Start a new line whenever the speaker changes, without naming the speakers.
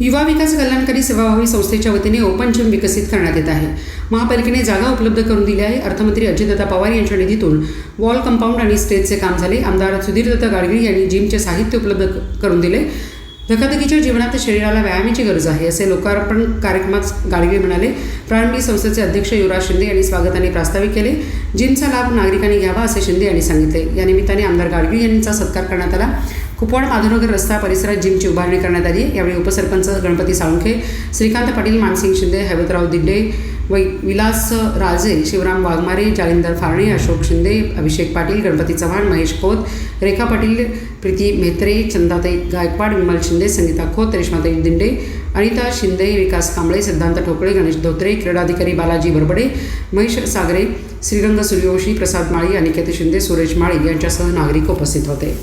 युवा विकास कल्याणकारी सेवाभावी संस्थेच्या वतीने ओपन जिम विकसित करण्यात येत आहे. महापालिकेने जागा उपलब्ध करून दिली आहे. अर्थमंत्री अजितदादा पवार यांच्या निधीतून वॉल कंपाऊंड आणि स्टेजचे काम झाले. आमदार सुधीरदत्त गाडगिळ यांनी जिमचे साहित्य उपलब्ध करून दिले. धकाधकीच्या जीवनात शरीराला व्यायामाची गरज आहे असे लोकार्पण कार्यक्रमात गाडगिळ म्हणाले. प्रारंभी संस्थेचे अध्यक्ष युवराज शिंदे यांनी स्वागताने प्रास्ताविक केले. जिमचा लाभ नागरिकांनी घ्यावा असे शिंदे यांनी सांगितले. या निमित्ताने आमदार गाडगिळ यांचा सत्कार करण्यात आला. कुपवाड माधवनगर रस्ता परिसरात जिमची उभारणी करण्यात आली यावेळी उपसरपंच गणपती साळुंखे श्रीकांत पाटील मानसिंग शिंदे हैवतराव दिंडे वै विलास राजे शिवराम वाघमारे जालिंदर फारणे अशोक शिंदे अभिषेक पाटील गणपती चव्हाण महेश खोत रेखा पाटील प्रीती म्हेत्रे चंदाताई गायकवाड विमल शिंदे संगीता खोत रेश्माताई दिंडे अनिता शिंदे विकास कांबळे सिद्धांत ठोकळे गणेश धोत्रे क्रीडाधिकारी बालाजी बरबडे महेश सागरे श्रीरंग सूर्यवंशी प्रसाद माळी अनिकेत शिंदे सुरेश माळी यांच्यासह नागरिक उपस्थित होते.